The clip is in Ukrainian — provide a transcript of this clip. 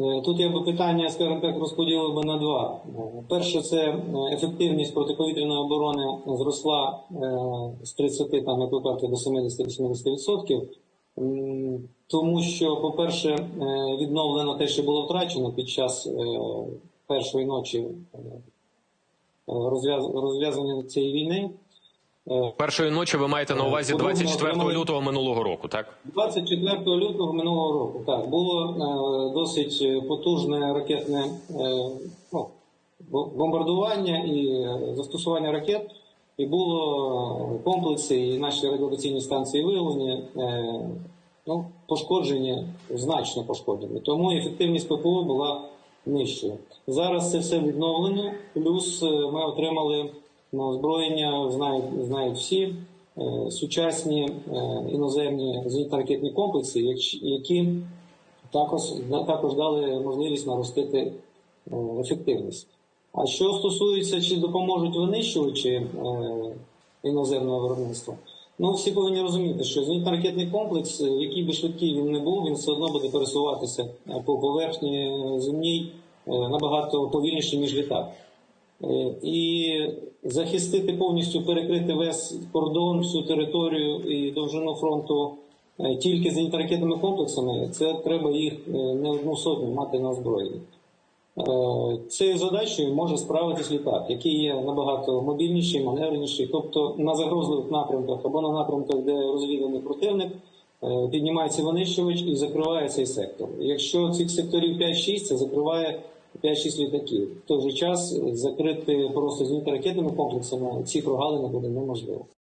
Е, Тут я би питання, скажімо так, розподілив би на два. Е, Перше, це е, ефективність протиповітряної оборони зросла з 30, там, як ви кажете, до 70-80%. Тому що, по-перше, відновлено те, що було втрачено під час першої ночі розв'язання цієї війни. Е, Першої ночі ви маєте на увазі 24 лютого минулого року, так? 24 лютого минулого року так було е, досить потужне ракетне е, ну, бомбардування і е, застосування ракет. І було е, комплекси, і наші радіолокаційні станції виявлені, е, ну, пошкоджені, значно пошкоджені. Тому ефективність ППО була нижчою. Зараз це все відновлено, плюс е, ми отримали на озброєння, знають, знають всі, е, сучасні е, іноземні зенітно-ракетні комплекси, які також, також дали можливість наростити е, ефективність. А що стосується, чи допоможуть винищувачі іноземного виробництва, ну всі повинні розуміти, що зенітно-ракетний комплекс, який би швидкий він не був, він все одно буде пересуватися по поверхні земній набагато повільніше, ніж літак. Е, І захистити повністю перекрити весь кордон, всю територію і довжину фронту е, тільки зенітно-ракетними комплексами, це треба їх е, не одну сотню мати на озброєнні. Цією задачею може справитись літак, який є набагато мобільніший, маневреніший, тобто на загрозливих напрямках або на напрямках, де розвіданий противник, піднімається винищувач і закриває цей сектор. Якщо цих секторів 5-6, це закриває 5-6 літаків. В той же час закрити просто зенітно-ракетними комплексами ці прогалини буде неможливо.